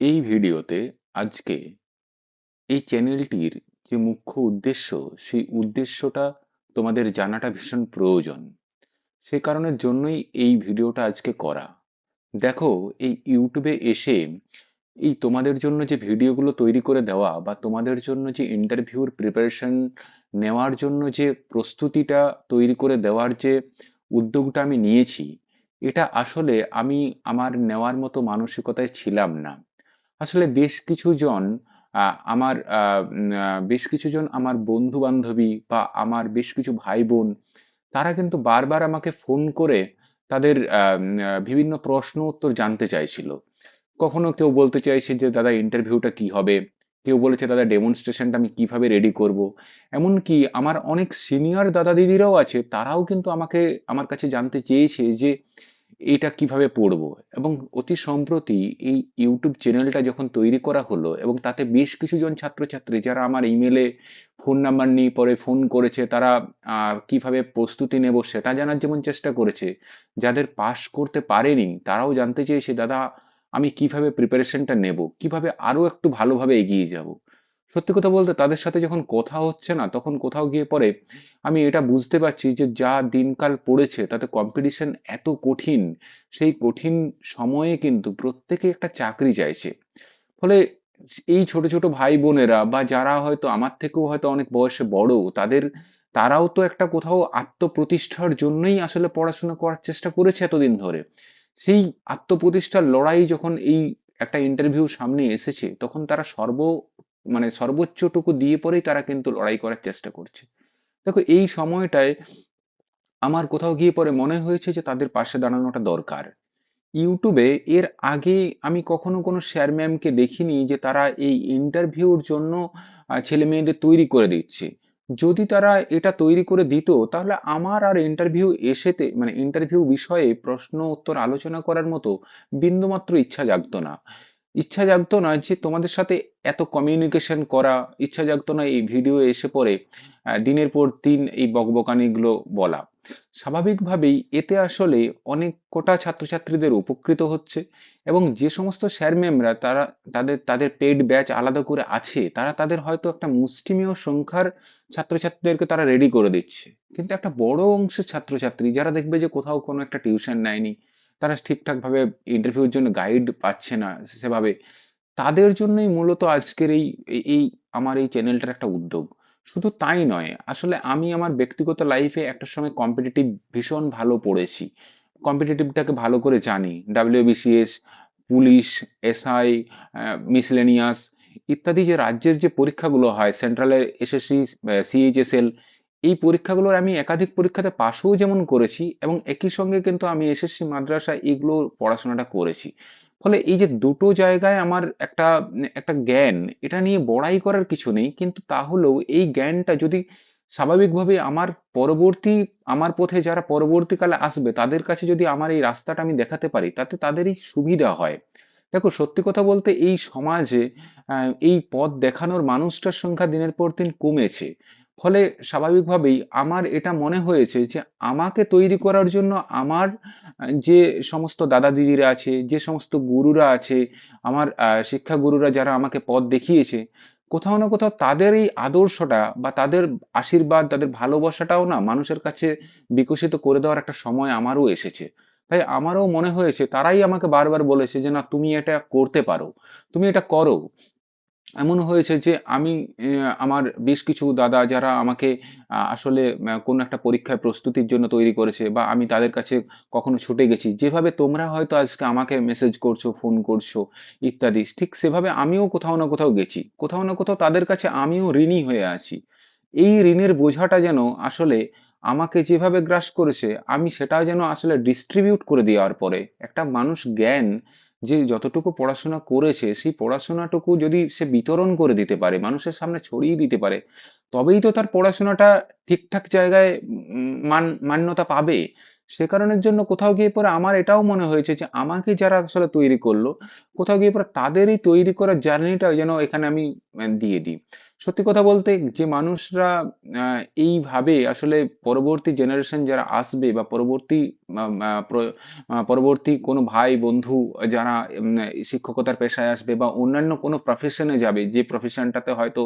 এই ভিডিওতে আজকে এই চ্যানেলটির যে মুখ্য উদ্দেশ্য, সেই উদ্দেশ্যটা তোমাদের জানাটা ভীষণ প্রয়োজন। সে কারণের জন্যই এই ভিডিওটা আজকে করা। দেখো, এই ইউটিউবে এসে এই তোমাদের জন্য যে ভিডিওগুলো তৈরি করে দেওয়া বা তোমাদের জন্য যে ইন্টারভিউর প্রিপারেশন নেওয়ার জন্য যে প্রস্তুতিটা তৈরি করে দেওয়ার যে উদ্যোগটা আমি নিয়েছি, এটা আসলে আমি আমার নেওয়ার মতো মানসিকতায় ছিলাম না। আসলে বেশ কিছু জন আহ, আমার উম, বেশ কিছু জন আমার বন্ধু বান্ধবী বা আমার বেশ কিছু ভাই বোন তারা কিন্তু বারবার আমাকে ফোন করে তাদের বিভিন্ন প্রশ্ন উত্তর জানতে চাইছিল। কখনো কেউ বলতে চাইছে যে দাদা ইন্টারভিউটা কি হবে? কেউ বলেছে দাদা ডেমনস্ট্রেশনটা আমি কীভাবে রেডি করব? এমনকি আমার অনেক সিনিয়র দাদা দিদিরাও আছে তারাও কিন্তু আমাকে আমার কাছে জানতে চেয়েছে যে এটা কীভাবে পড়ব? এবং অতি সম্প্রতি এই ইউটিউব চ্যানেলটা যখন তৈরি করা হলো এবং তাতে বেশ কিছু জন ছাত্রছাত্রী যারা আমার ইমেলে ফোন নাম্বার নিয়ে পরে ফোন করেছে, তারা কীভাবে প্রস্তুতি নেব সেটা জানার যেমন চেষ্টা করেছে, যাদের পাশ করতে পারেনি, তারাও জানতে চেয়েছে, দাদা, আমি কীভাবে প্রিপারেশনটা নেব? কীভাবে আরও একটু ভালোভাবে এগিয়ে যাব? সত্যি কথা বলতে তাদের সাথে যখন কথা হচ্ছে না, তখন কোথাও গিয়ে পরে আমি এটা বুঝতে পারছি যে যা দিনকাল পড়েছে, তাতে কম্পিটিশন এত কঠিন, সেই কঠিন সময়ে কিন্তু প্রত্যেকে একটা চাকরি চাইছে। ফলে এই ছোট ছোট ভাই বোনেরা বা যারা হয়তো আমার থেকেও হয়তো অনেক বয়সে বড়, তাদের, তারাও তো একটা কোথাও আত্মপ্রতিষ্ঠার জন্যই আসলে পড়াশোনা করার চেষ্টা করেছে এতদিন ধরে। সেই আত্মপ্রতিষ্ঠার লড়াই যখন এই একটা ইন্টারভিউ সামনে এসেছে, তখন তারা সর্ব মানে সর্বোচ্চটুকু দিয়ে পরেই তারা কিন্তু লড়াই করার চেষ্টা করছে। দেখো, এই সময়টায় আমার কোথাও গিয়ে পরে মনে হয়েছে যে তাদের পাশে দাঁড়ানোটা দরকার। ইউটিউবে এর আগে আমি কখনো কোনো স্যার ম্যামকে দেখিনি যে তারা এই ইন্টারভিউর জন্য ছেলে মেয়েদের তৈরি করে দিচ্ছে। যদি তারা এটা তৈরি করে দিত, তাহলে আমার আর ইন্টারভিউ এসেতে মানে ইন্টারভিউ বিষয়ে প্রশ্ন, উত্তর, আলোচনা করার মতো বিন্দুমাত্র ইচ্ছা জাগতো না। ইচ্ছা জাগতো না যে তোমাদের সাথে এত কমিউনিকেশন করা ইচ্ছা জাগতো না এই ভিডিও এসে পড়ে দিনের পর দিন এই বকবকানিগুলো বলা। স্বাভাবিকভাবেই এতে আসলে অনেক কোটা ছাত্রছাত্রীদের উপকৃত হচ্ছে এবং যে সমস্ত স্যার ম্যামরা তারা, তাদের তাদের পেড ব্যাচ আলাদা করে আছে, তারা তাদের হয়তো একটা মুষ্টিমেয় সংখ্যার ছাত্রছাত্রীদেরকে তারা রেডি করে দিচ্ছে। কিন্তু একটা বড় অংশের ছাত্রছাত্রী, যারা দেখবে যে কোথাও কোনো একটা টিউশন নেয়নি তারা ঠিকঠাক ভাবে ইন্টারভিউর জন্য গাইড পাচ্ছে না সেভাবে। তাদের জন্যই মূলত আজকের এই এই আমার এই চ্যানেলটার একটা উদ্যোগ। শুধু তাই নয়, আসলে আমি আমার ব্যক্তিগত লাইফে একটা সময় কম্পিটিটিভ ভীষণ ভালো পড়েছি। কম্পিটিটিভটাকে ভালো করে জানি। ডাব্লিউবিসিএস পুলিশ এসআই মিসলেনিয়াস ইত্যাদি যে রাজ্যের যে পরীক্ষাগুলো হয় সেন্ট্রালের এসএসসি সিএইচএসএল এই পরীক্ষাগুলোর আমি একাধিক পরীক্ষাতে পাশও যেমন করেছি এবং একই সঙ্গে কিন্তু আমি এসএসসি, মাদ্রাসা এগুলো পড়াশোনাটা করেছি। ফলে এই যে দুটো জায়গায় আমার একটা একটা জ্ঞান, এটা নিয়ে বড়াই করার কিছু নেই, কিন্তু তাহলেও এই জ্ঞানটা যদি স্বাভাবিকভাবে আমার পরবর্তী, আমার পথে যারা পরবর্তীকালে আসবে, তাদের কাছে যদি আমার এই রাস্তাটা আমি দেখাতে পারি, তাতে তাদেরই সুবিধা হয়। দেখো, সত্যি কথা বলতে এই সমাজে এই পথ দেখানোর মানুষটার সংখ্যা দিনের পর দিন কমেছে। ফলে স্বাভাবিকভাবেই আমার এটা মনে হয়েছে যে আমাকে তৈরি করার জন্য আমার যে সমস্ত দাদা দিদিরা আছে, যে সমস্ত গুরুরা আছে, আমার শিক্ষা গুরুরা যারা আমাকে পথ দেখিয়েছে, কোথাও না কোথাও তাদের এই আদর্শটা বা তাদের আশীর্বাদ, তাদের ভালোবাসাটাও না মানুষের কাছে বিকশিত করে দেওয়ার একটা সময় আমারও এসেছে। তাই আমারও মনে হয়েছে, তারাই আমাকে বারবার বলেছে যে, না, তুমি এটা করতে পারো, তুমি এটা করো। এমন হয়েছে যে আমি আমার বেশ কিছু দাদা যারা আমাকে আসলে কোনো একটা পরীক্ষায় প্রস্তুতির জন্য তৈরি করেছে বা আমি তাদের কাছে কখনো ছুটে গেছি। যেভাবে তোমরা হয়তো আজকে আমাকে মেসেজ করছ ফোন করছ, ইত্যাদি, ঠিক সেভাবে আমিও কোথাও না কোথাও গেছি। কোথাও না কোথাও তাদের কাছে আমিও ঋণী হয়ে আছি। এই ঋণের বোঝাটা যেন আসলে আমাকে যেভাবে গ্রাস করেছে, আমি সেটা যেন আসলে ডিস্ট্রিবিউট করে দেওয়ার পরে, একটা মানুষ জ্ঞান যে যতটুকু পড়াশোনা করেছে, সেই পড়াশোনাটুকু যদি সে বিতরণ করে দিতে পারে, মানুষের সামনে ছড়িয়ে দিতে পারে, তবেই তো তার পড়াশোনাটা ঠিকঠাক জায়গায় মান, মান্যতা পাবে। সে কারণের জন্য কোথাও গিয়ে পরে আমার এটাও মনে হয়েছে যে, আমাকে যারা আসলে তৈরি করল, কোথাও গিয়ে পরে তাদেরই তৈরি করার জার্নিটা যেন এখানে আমি দিয়ে দিই। সত্যি কথা বলতে যে মানুষরা আহ, এইভাবে আসলে পরবর্তী জেনারেশন যারা আসবে বা পরবর্তী পরবর্তী কোনো ভাই বন্ধু যারা শিক্ষকতার পেশায় আসবে বা অন্যান্য কোনো প্রফেশনে যাবে যে প্রফেশনটাতে হয়তো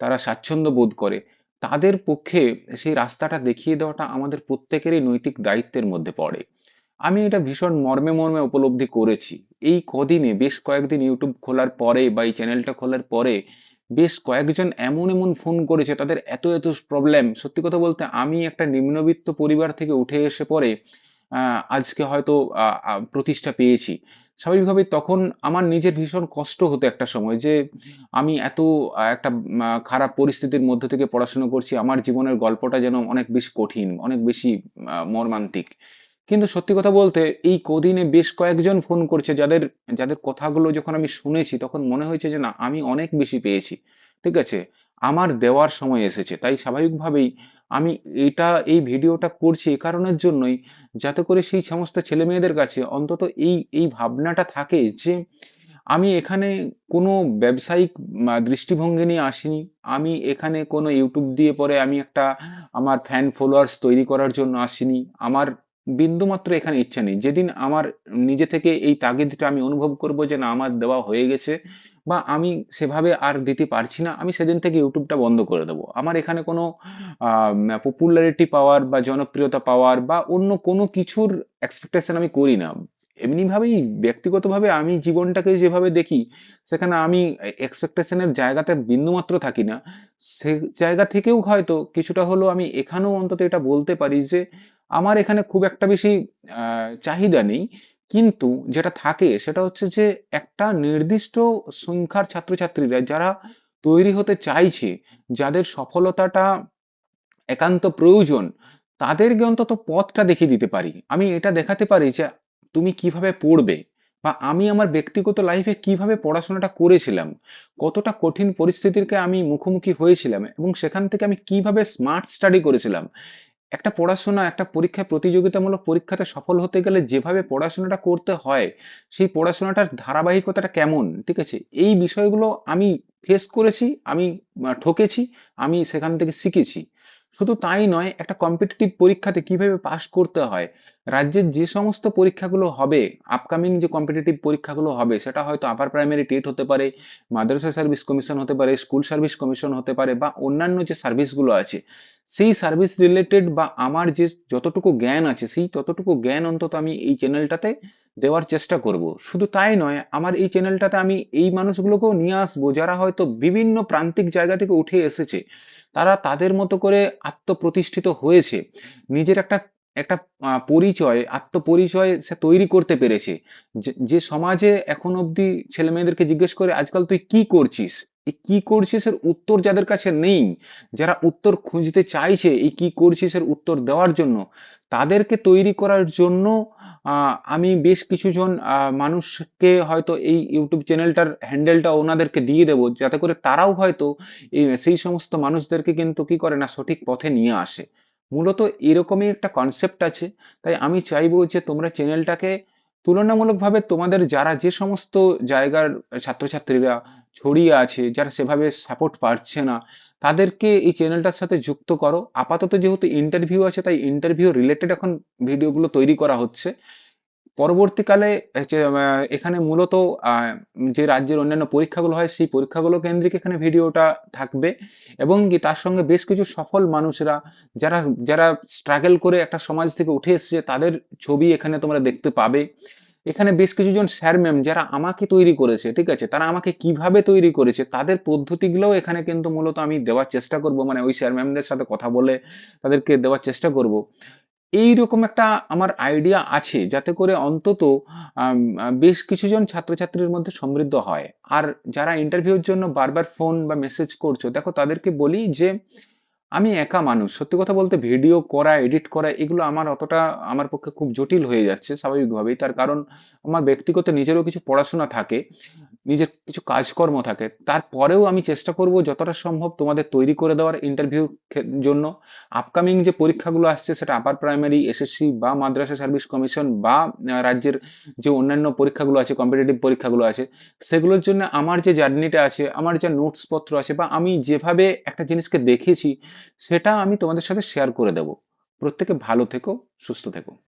তারা স্বাচ্ছন্দ্য বোধ করে তাদের পক্ষে সেই রাস্তাটা দেখিয়ে দেওয়াটা আমাদের প্রত্যেকেরই নৈতিক দায়িত্বের মধ্যে পড়ে। আমি এটা ভীষণ মর্মে মর্মে উপলব্ধি করেছি। এই কদিনে বেশ কয়েকদিন ইউটিউব খোলার পরে বা এই চ্যানেলটা খোলার পরে বেশ কয়েকজন এমন এমন ফোন করেছে, তাদের এত এত প্রবলেম সত্যি কথা বলতে আমি একটা নিম্নবিত্ত পরিবার থেকে উঠে এসে পরে আজকে হয়তো প্রতিষ্ঠা পেয়েছি। স্বাভাবিকভাবে তখন আমার নিজের ভীষণ কষ্ট হতো একটা সময় যে আমি এত একটা খারাপ পরিস্থিতির মধ্যে থেকে পড়াশোনা করছি, আমার জীবনের গল্পটা যেন অনেক বেশি কঠিন, অনেক বেশি মর্মান্তিক। কিন্তু সত্যি কথা বলতে এই কদিনে বেশ কয়েকজন ফোন করছে যাদের যাদের কথাগুলো যখন আমি শুনেছি তখন মনে হয়েছে যে না, আমি অনেক বেশি পেয়েছি। ঠিক আছে? আমার দেওয়ার সময় এসেছে। তাই স্বাভাবিকভাবেই আমি এটা, এই ভিডিওটা করছি এ কারণের জন্যই যাতে করে সেই সমস্ত ছেলে মেয়েদের কাছে অন্তত এই এই ভাবনাটা থাকে যে আমি এখানে কোনো ব্যবসায়িক দৃষ্টিভঙ্গি নিয়ে আসিনি। আমি এখানে কোনো ইউটিউব দিয়ে পরে আমি একটা আমার ফ্যান ফলোয়ার্স তৈরি করার জন্য আসিনি। আমার বিন্দুমাত্র এখানে ইচ্ছা নেই। যেদিন আমার নিজে থেকে এই তাগিদটা আমি অনুভব করব যে না, আমার দেওয়া হয়ে গেছে বা আমি সেভাবে আর দিতে পারছি না, আমি সেদিন থেকে ইউটিউবটা বন্ধ করে দেবো। আমার এখানে কোনো পপুলারিটি পাওয়ার বা জনপ্রিয়তা পাওয়ার বা অন্য কোনো কিছুর এক্সপেকটেশন আমি করি না। এমনিভাবেই ব্যক্তিগতভাবে আমি জীবনটাকে যেভাবে দেখি, সেখানে আমি এক্সপেকটেশনের জায়গাতে বিন্দুমাত্র থাকি না। সে জায়গা থেকেও হয়তো কিছুটা হলেও আমি এখানেও অন্তত এটা বলতে পারি যে আমার এখানে খুব একটা বেশি চাহিদা নেই। কিন্তু যেটা থাকে সেটা হচ্ছে যে, একটা নির্দিষ্ট সংখ্যার ছাত্রছাত্রীরা যারা তৈরি হতে চাইছে, যাদের সফলতাটা একান্ত প্রয়োজন, তাদেরকে অন্তত পথটা দেখিয়ে দিতে পারি। আমি এটা দেখাতে পারি যে, তুমি কীভাবে পড়বে বা আমি আমার ব্যক্তিগত লাইফে কীভাবে পড়াশোনাটা করেছিলাম, কতটা কঠিন পরিস্থিতিকে আমি মুখোমুখি হয়েছিলাম এবং সেখান থেকে আমি কীভাবে স্মার্ট স্টাডি করেছিলাম। একটা পড়াশোনা, একটা পরীক্ষায় প্রতিযোগিতামূলক পরীক্ষাতে সফল হতে গেলে যেভাবে পড়াশোনাটা করতে হয়, সেই পড়াশোনাটার ধারাবাহিকতাটা কেমন? ঠিক আছে? এই বিষয়গুলো আমি ফেস করেছি, আমি ঠকেছি, আমি সেখান থেকে শিখেছি। শুধু তাই নয়, একটা কম্পিটিটিভ পরীক্ষাতে কীভাবে পাশ করতে হয় রাজ্যের যে সমস্ত পরীক্ষাগুলো হবে আপকামিং যে কম্পিটিটিভ পরীক্ষাগুলো হবে, সেটা হয়তো আপার প্রাইমারি টেট হতে পারে, মাদ্রাসা সার্ভিস কমিশন হতে পারে স্কুল সার্ভিস কমিশন হতে পারে, বা অন্যান্য যে সার্ভিসগুলো আছে, সেই সার্ভিস রিলেটেড বা আমার যে যতটুকু জ্ঞান আছে, সেই ততটুকু জ্ঞান অন্তত আমি এই চ্যানেলটাতে দেওয়ার চেষ্টা করব। শুধু তাই নয়, আমার এই চ্যানেলটাতে আমি এই মানুষগুলোকেও নিয়ে আসব, যারা হয়তো বিভিন্ন প্রান্তিক জায়গা থেকে উঠে এসেছে, তারা তাদের মতো করে আত্মপ্রতিষ্ঠিত হয়েছে। নিজের একটা একটা পরিচয়, আত্মপরিচয় সে তৈরি করতে পেরেছে। যে সমাজে এখন অবধি ছেলে মেয়েদেরকে জিজ্ঞেস করে, আজকাল তুই কি করছিস? এই কি করছিস এর উত্তর যাদের কাছে নেই, যারা উত্তর খুঁজতে চাইছে এই কি করছিস এর উত্তর দেওয়ার জন্য, তাদেরকে তৈরি করার জন্য আমি বেশ কিছুজন মানুষকে হয়তো এই ইউটিউব চ্যানেলটার হ্যান্ডেলটা ওনাদেরকে দিয়ে দেবো, যাতে করে তারাও হয়তো সেই সমস্ত মানুষদেরকে কিন্তু কি করে না সঠিক পথে নিয়ে আসে। মূলত এরকমই একটা কনসেপ্ট আছে। তাই আমি চাইব যে তোমরা চ্যানেলটাকে তুলনামূলকভাবে তোমাদের যারা যে সমস্ত জায়গার ছাত্রছাত্রীরা ছড়িয়ে আছে, যারা সেভাবে সাপোর্ট পাচ্ছে না, তাদেরকে এই চ্যানেলটার সাথে যুক্ত করো। আপাতত যেহেতু ইন্টারভিউ আছে, তাই ইন্টারভিউ রিলেটেড এখন ভিডিওগুলো তৈরি করা হচ্ছে। পরবর্তীকালে এখানে মূলত যে রাজ্যের অন্যান্য পরীক্ষাগুলো হয়, সেই পরীক্ষাগুলো কেন্দ্রিক এখানে ভিডিওটা থাকবে এবং কি তার সঙ্গে বেশ কিছু সফল মানুষরা যারা যারা স্ট্রাগল করে একটা সমাজ থেকে উঠে এসেছে, তাদের ছবি এখানে তোমরা দেখতে পাবে। এখানে বেশ কিছুজন স্যার ম্যাম যারা আমাকে তৈরি করেছে, ঠিক আছে? তারা আমাকে কীভাবে তৈরি করেছে, তাদের পদ্ধতিগুলোও এখানে কিন্তু মূলত আমি দেওয়ার চেষ্টা করব। মানে ওই স্যার ম্যামদের সাথে কথা বলে তাদেরকে দেওয়ার চেষ্টা করব। এইরকম একটা আমার আইডিয়া আছে যাতে করে অন্তত বেশ কিছুজন ছাত্রছাত্রীর মধ্যে সমৃদ্ধ হয়। আর যারা ইন্টারভিউর জন্য বারবার ফোন বা মেসেজ করছ, দেখো তাদেরকে বলি যে, আমি একা মানুষ। সত্যি কথা বলতে ভিডিও করা এডিট করা, এগুলো আমার অতটা আমার পক্ষে খুব জটিল হয়ে যাচ্ছে স্বাভাবিকভাবেই। তার কারণ আমার ব্যক্তিগত নিজেরও কিছু পড়াশোনা থাকে, নিজের কিছু কাজকর্ম থাকে, তারপরেও আমি চেষ্টা করব যতটা সম্ভব তোমাদের তৈরি করে দেওয়ার ইন্টারভিউ জন্য। আপকামিং যে পরীক্ষাগুলো আসছে সেটা আপার প্রাইমারি এসএসসি বা মাদ্রাসা সার্ভিস কমিশন বা রাজ্যের যে অন্যান্য পরীক্ষাগুলো আছে কম্পিটিটিভ পরীক্ষাগুলো আছে, সেগুলোর জন্য আমার যে জার্নিটা আছে, আমার যে নোটস পত্র আছে বা আমি যেভাবে একটা জিনিসকে দেখেছি, সেটা আমি তোমাদের সাথে শেয়ার করে দেব। প্রত্যেকে ভালো থেকো, সুস্থ থেকো।